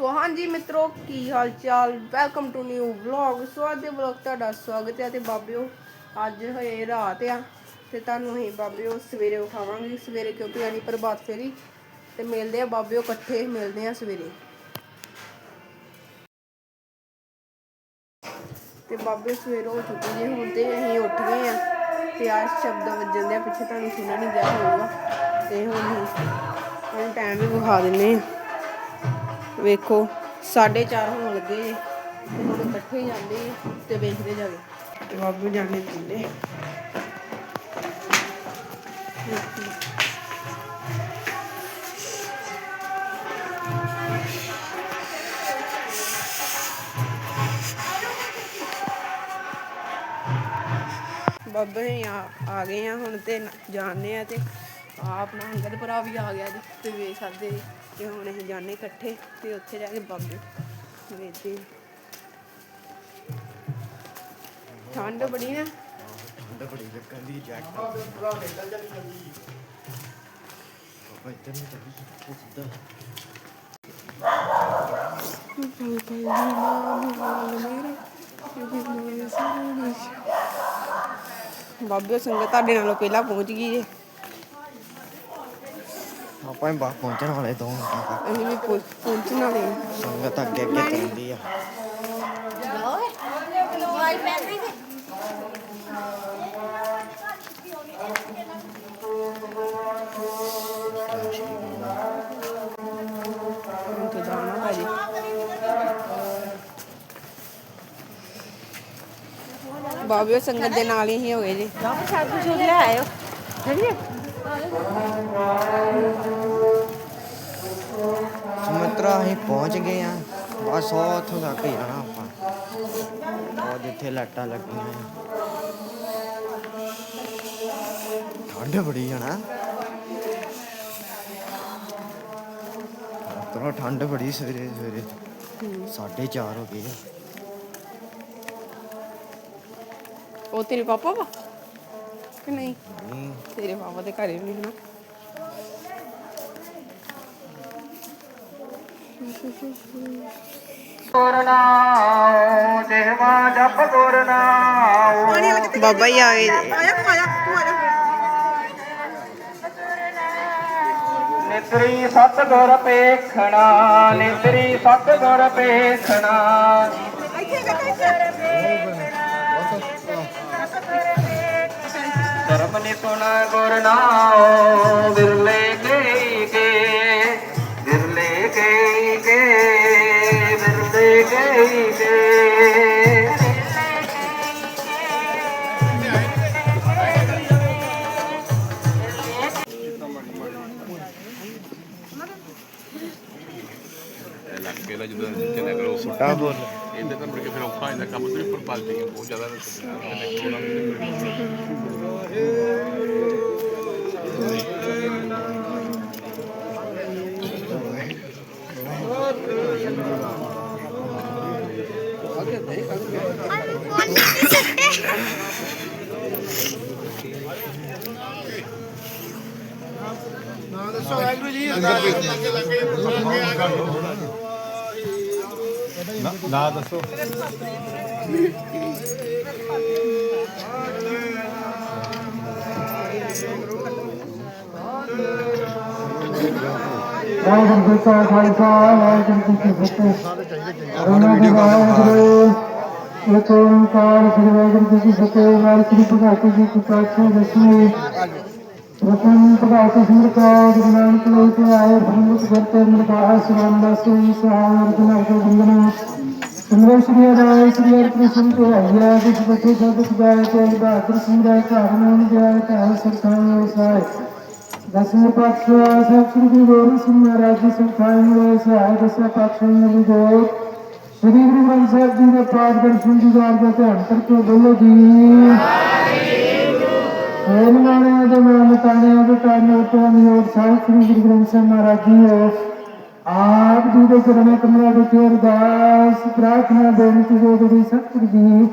ਸੋ ਹਾਂਜੀ ਮਿੱਤਰੋ, ਕੀ ਹਾਲ ਚਾਲ welcome to new vlog so ਅੱਜ ਦੇ ਵਲੌਗ ਤੁਹਾਡਾ ਸਵਾਗਤ ਹੈ ਤੇ ਬਾਬਿਓ, ਅੱਜ ਹੋਏ ਰਾਤ ਆ ਤੇ ਤੁਹਾਨੂੰ ਅਸੀਂ ਬਾਬਿਓ ਸਵੇਰੇ ਉਠਾਵਾਂਗੇ। ਸਵੇਰੇ ਕਿਉਂਕਿ ਆਣੀ ਪ੍ਰਭਾਤ ਫੇਰੀ ਤੇ ਮਿਲਦੇ ਆ ਬਾਬਿਓ ਇਕੱਠੇ, ਮਿਲਦੇ ਆ ਸਵੇਰੇ। ਤੇ ਬਾਬੇ ਸਵੇਰੇ ਹੋ ਚੁੱਕੀ ਜੇ ਹੁਣ ਤੇ ਅਸੀਂ ਉੱਠ ਗਏ ਆ ਤੇ ਆ ਸ਼ਬਦ ਵੱਜਣ ਦੇ ਪਿੱਛੇ ਤੁਹਾਨੂੰ ਸੁਣਿਆ ਨਹੀਂ ਗਿਆ ਹੋਊਗਾ। ਤੇ ਹੁਣ ਅਸੀਂ, ਹੁਣ ਟਾਈਮ ਵੀ ਵਿਖਾ ਦਿੰਨੇ ਆ। ਵੇਖੋ 4:30 ਹੋਣ ਲੱਗੇ ਜੇ। ਤੇ ਹੁਣ ਇਕੱਠੇ ਜਾਂਦੇ ਤੇ ਵੇਖਦੇ ਜਾਵੇ। ਤੇ ਬਾਬੂ ਜਾਣੇ ਥੱਲੇ ਬਾਬੇ ਆ ਆ ਗਏ ਆ ਹੁਣ ਤੇ ਜਾਣੇ ਆ ਤੇ ਆ ਆਪਣਾ ਅੰਗਦ ਭਰਾ ਵੀ ਆ ਗਿਆ ਜੀ ਤੇ ਵੇਖ ਸਕਦੇ ਜੀ। ਤੇ ਹੁਣ ਅਸੀਂ ਜਾਣੇ ਇਕੱਠੇ ਤੇ ਉੱਥੇ ਜਾ ਕੇ ਬਾਬੇ ਵੇਖਦੇ ਆ। ਠੰਡ ਬੜੀ ਨਾ। ਠੰਡ ਬੜੀ ਲੱਗਣ ਦੀ ਜੈਕਟ। ਬਾਬਾ ਇੱਧਰ ਨੂੰ ਚੱਲੀ ਉਹ ਸਿੱਧਾ ਬਾਬੇ ਸੰਗਤ ਤੁਹਾਡੇ ਨਾਲੋਂ ਪਹਿਲਾਂ ਪਹੁੰਚ ਗਈ ਜੇ। ਹੀ ਬਾਹਰ ਪਹੁੰਚਣ ਵਾਲੇ ਦੋ ਮਿੰਟਾਂ ਤੱਕ। ਅਸੀਂ ਵੀ ਪਹੁੰ- ਪਹੁੰਚਣ ਵਾਲੇ ਹਾਂ। ਸੰਗਤ ਅੱਗੇ ਅੱਗੇ ਤੁਰਦੀ ਆ। ਹੁਣ ਤੇ ਜਾਣਾ ਭਾਜੀ। ਬਾਬੇ ਸੰਗਤ ਦੇ ਨਾਲ ਹੀ ਹੋ ਗਏ ਜੀ। ਸਮੁੰਦਰਾ ਅਸੀਂ ਪਹੁੰਚ ਗਏ ਆ। ਬਸ ਉਹ ਉੱਥੋਂ ਤੱਕ ਹੀ ਜਾਣਾ ਆਪਾਂ। ਉਹ ਜਿੱਥੇ ਲਾਟਾਂ ਲੱਗੀਆਂ ਆ। ਠੰਡ ਬੜੀ ਆ ਨਾ। ਤਰ੍ਹਾਂ ਠੰਡ ਬੜੀ ਸਵੇਰੇ ਸਵੇਰੇ। 4:30 ਹੋ ਗਏ ਆ। ਉਹ ਤੇਰੇ ਪਾਪਾ ਵਾ? ਕਿ ਨਹੀਂ? ਨਹੀਂ। ਤੇਰੇ ਪਾਪਾ ਦੇ ਘਰੇ ਵੀ ਨਾ। ਬਾਬਾ ਹੀ ਆ ਗਏ ਜੀ। ਨਿਤਰੀ ਸਤਗੁਰ ਪੇਖਣਾ ਨਿਤਰੀ ਸਤਗੁਰ ਪੇਖਣਾ। ਧਰਮ ਨਿਪੁਣ ਗੁਰਨਾਉ ਵਿਰਲੇ ਕੇ ਵਿਰਲੇ ਕੇ ਕੇ ਇਲਾਕੇ ਦਾ ਜਦੋਂ ਚੱਲਿਆ ਕਰੋ ਸੁੱਟਾ ਬੋਲ ਇਹਦੇ ਤਾਂ ਮੁੜ ਕੇ ਫਿਰ ਔਖਾ ਹੋ ਜਾਂਦਾ ਕੰਮ ਤੇ ਉੱਪਰ ਪਲਟੀ ਬਹੁਤ ਜ਼ਿਆਦਾ ਵਾਹਿਗੁਰੂ ਜੀ ਕਾ ਖਾਲਸਾ ਵਾਹਿਗੁਰੂ ਜੀ ਕੀ ਫਤਿਹ ਉਹਨਾਂ ਦੇ ਵਾਹਿਗੁਰੂ ਇੱਕ ਓੰਕਾਰ ਸ੍ਰੀ ਵਾਹਿਗੁਰੂ ਜੀ ਕੀ ਫਤਿਹ ਵਾਹਿਗੁਰੂ ਜੀ ਕੀ ਦਸਵੀਂ ਰਤਨ ਭਗਤ ਸਿੰਘ ਕਾ ਗੁਰੂ ਨਾਨਕ ਤੇ ਆਏ ਸੰਗਤ ਕਰਤੇ ਮਰਦਾ ਸਲਾਮ ਦਾ ਸੋਈ ਸਹਾਰ ਜਨਾ ਕੇ ਬੰਦਨਾ ਸਿਮਰਨ ਸ੍ਰੀ ਰਾਏ ਸ੍ਰੀ ਹਰਿ ਕ੍ਰਿਸ਼ਨ ਤੇ ਆਇਆ ਜਿਸ ਬਚੇ ਜਦ ਸੁਦਾਇ ਤੇ ਬਹਾਦਰ ਸਿੰਘ ਦਾ ਘਰ ਨਾਮ ਗਿਆ ਤਾਂ ਸਰਕਾਰ ਸਾਇ ਦਸਵੇਂ ਪਾਤਸ਼ਾਹ ਸਾਹਿਬ ਸ੍ਰੀ ਗੁਰੂ ਗੋਬਿੰਦ ਸਿੰਘ ਮਹਾਰਾਜ ਜੀ ਸੰਖਾਈ ਹੋਏ ਸਹਾਇ ਦਸਵੇਂ ਪਾਤਸ਼ਾਹ ਜੀ ਦੇ ਸ੍ਰੀ ਗੁਰੂ ਗ੍ਰੰਥ ਸਾਹਿਬ ਜੀ ਦੇ ਪਾਠ ਦਰਸ਼ਨ ਦੀਦਾਰ ਦਾ ਧਿਆਨ ਕਰਕੇ ਬੋਲੋ ਜੀ ਹੋਣ ਦੇ ਨਾਮ ਤਾਣਿਆਂ ਦੇ ਤਾਣੇ ਤੋਂ ਨਿਯੋਗ ਸਾਹਿਬ ਸ੍ਰੀ ਗੁਰੂ ਗ੍ਰੰਥ ਸਾਹਿਬ ਮਹਾਰਾਜ ਜੀ ਹੋ ਆਪ ਜੀ ਦੇ ਚਰਨਾਂ ਕਮਲਾਂ ਵਿੱਚ ਅਰਦਾਸ ਪ੍ਰਾਰਥਨਾ ਬੇਨਤੀ ਜੋ ਗੁਰੂ ਸਤਿਗੁਰੂ ਜੀ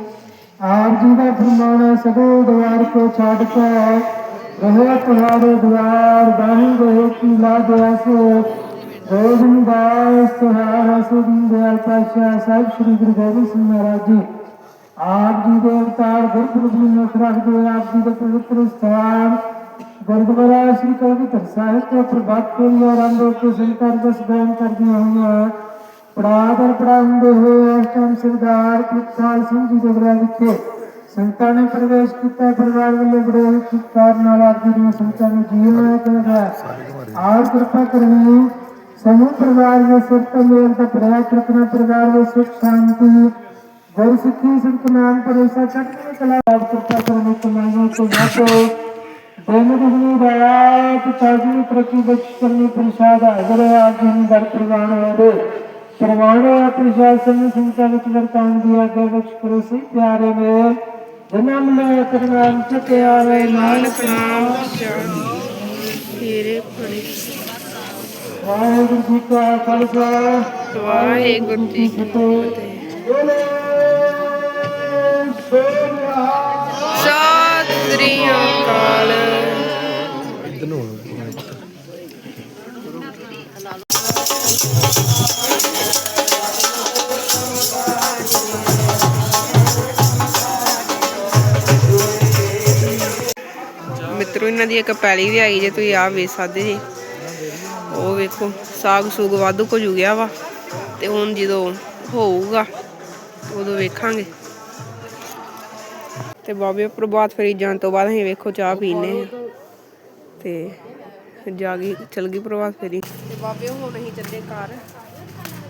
ਆਪ ਜੀ ਦਾ ਫਰਮਾਨ ਸਗੋ ਦਵਾਰ ਕੋ ਛੱਡ ਕੇ ਰਹੇ ਤੁਹਾਡੇ ਦੁਆਰ ਬਾਹੀ ਰਹੇ ਕੀ ਲਾ ਦਿਆ ਸੋ। ਰੋਜ਼ਨਦਾਸ ਤੁਹਾਰਾ ਸੁਦੀਨ ਦਿਆਲ ਪਾਤਸ਼ਾਹ ਸਾਹਿਬ ਸ੍ਰੀ ਗੁਰੂ ਗੋਬਿੰਦ ਸਿੰਘ ਮਹਾਰਾਜ ਜੀ। ਆਪ ਜੀ ਦੇ ਅਵਤਾਰ ਗੁਰਪੁਰਬ ਨੂੰ ਰੱਖਦੇ ਆਪ ਜੀ ਦੇ ਪਵਿੱਤਰ ਸਥਾਨ ਗੁਰਦੁਆਰਾ ਸ੍ਰੀ ਕਲਗੀਧਰ ਸਾਹਿਬ ਤੋਂ ਪ੍ਰਭਾਤ ਫੇਰੀ ਆਰੰਭ ਕੇ ਸੰਤਾਂ ਦਸ ਬੈਨ ਕਰਦੀਆਂ ਹੋਈਆਂ ਪੜਾ ਦਰ ਹੋਏ ਇਸ ਸਰਦਾਰ ਪ੍ਰਿਤਪਾਲ ਸਿੰਘ ਜੀ ਦੇ ਗ੍ਰਹਿ ਵਿਖੇ ਸੰਤਾਂ ਨੇ ਪ੍ਰਵੇਸ਼ ਕੀਤਾ, ਪਰਿਵਾਰ ਵੱਲੋਂ ਬੜੇ ਸਤਿਕਾਰ ਨਾਲ ਆਪ ਜੀ ਦੀਆਂ ਸੰਤਾਂ ਨੂੰ ਜੀਵਨ ਕਰਦਾ ਆਰ ਕਿਰਪਾ ਕਰਨੀ, ਸਮੂਹ ਪਰਿਵਾਰ ਦੇ ਸਿਰ ਤੇ ਮੇਲ ਦਾ ਪ੍ਰਯਾਸ ਰੱਖਣਾ ਪਰਿਵਾਰ ਦੇ ਸੁਖ, ਸ਼ਾਂਤੀ ਗੁਰ ਸਿੱਖੀ ਸੰਤਨਾਮ ਪਰੇਸਾ ਚੜ੍ਹਦੀ ਕਲਾ ਆਪ ਕਿਰਪਾ ਕਰਨੀ ਕਮਾਈਆਂ ਤੋਂ ਵਾਪੋ ਦਿਨ ਦੁਨੀ ਰਾਤ ਚਾਜੀ ਪ੍ਰਤੀ ਬਖਸ਼ ਕਰਨੀ ਪ੍ਰਸਾਦ ਹਾਜ਼ਰ ਹੈ। ਆਪ ਜੀ ਨੂੰ ਦਰ ਪ੍ਰਵਾਨ ਹੋਵੇ ਪ੍ਰਵਾਨ ਪ੍ਰਸ਼ਾਸਨ ਸੰਤਾਂ ਵਿੱਚ ਵਰਤਾਉਣ ਦੀ ਆਗੇ ਬਖਸ਼ ਕਰੋ। ਪਿਆਰੇ ਮੇਰ ਜਨਮ ਲੈ ਕਰਨਾਮ ਚਤੇ ਆਵੇ ਨਾਨਕ ਨਾਮ। ਤੇਰੇ ਪੜੇ ਵਾਹਿਗੁਰੂ ਜੀ ਕਾ ਖਾਲਸਾ। ਵਾਹਿਗੁਰੂ ਜੀ ਕੀ ਫਤਿਹ। ਅਕਾਲ ਮਿੱਤਰੋ, ਇਹਨਾਂ ਦੀ ਇੱਕ ਪੈਲੀ ਵੀ ਆਈ ਜੇ, ਤੁਸੀਂ ਆਹ ਵੇਚ ਸਕਦੇ ਜੀ। ਉਹ ਵੇਖੋ, ਸਾਗ ਸੂਗ ਵਾਧੂ ਕੁਝ ਗਿਆ ਵਾ, ਤੇ ਹੁਣ ਜਦੋਂ ਹੋਊਗਾ, ਉਦੋਂ ਵੇਖਾਂਗੇ। ਤੇ ਬਾਬੇ ਪ੍ਰਭਾਤ ਫੇਰੀ ਜਾਣ ਤੋਂ ਬਾਅਦ ਅਸੀਂ ਵੇਖੋ ਚਾਹ ਪੀਨੇ ਆ ਤੇ ਜਾ ਗਈ ਚਲ ਗਈ ਪ੍ਰਭਾਤ ਫੇਰੀ। ਤੇ ਬਾਬੇ ਹੁਣ ਅਸੀਂ ਚੱਲੇ ਘਰ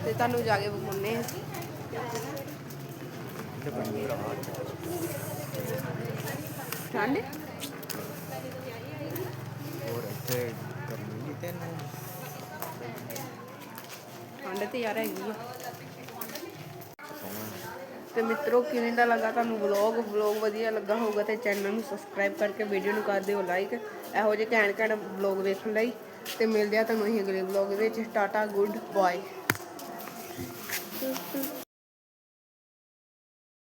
ਤੇ ਤੁਹਾਨੂੰ ਜਾ ਕੇ ਵਿਖਾਉਨੇ ਆ ਠੰਡ? ਹੋਰ ਇੱਥੇ ਗਰਮੀ ਨਹੀਂ ਤੈਨੂੰ? ਠੰਡ ਤੇ ਯਾਰ ਹੈਗੀ ਆ। ਤੇ ਮਿੱਤਰੋ, ਕਿਵੇਂ ਦਾ ਲੱਗਾ ਤੁਹਾਨੂੰ ਵਲੌਗ ਵਲੌਗ ਵਧੀਆ ਲੱਗਾ ਹੋਊਗਾ ਤੇ ਚੈਨਲ ਨੂੰ ਸਬਸਕ੍ਰਾਈਬ ਕਰਕੇ ਵੀਡੀਓ ਨੂੰ ਕਰ ਦਿਓ ਲਾਈਕ ਇਹੋ ਜਿਹੇ ਘੈਂਟ ਘੈਂਟ ਵਲੌਗ ਵੇਖਣ ਲਈ। ਤੇ ਮਿਲਦੇ ਆ ਤੁਹਾਨੂੰ ਅਸੀਂ ਅਗਲੇ ਵਲੌਗ ਵਿੱਚ। Tata good bye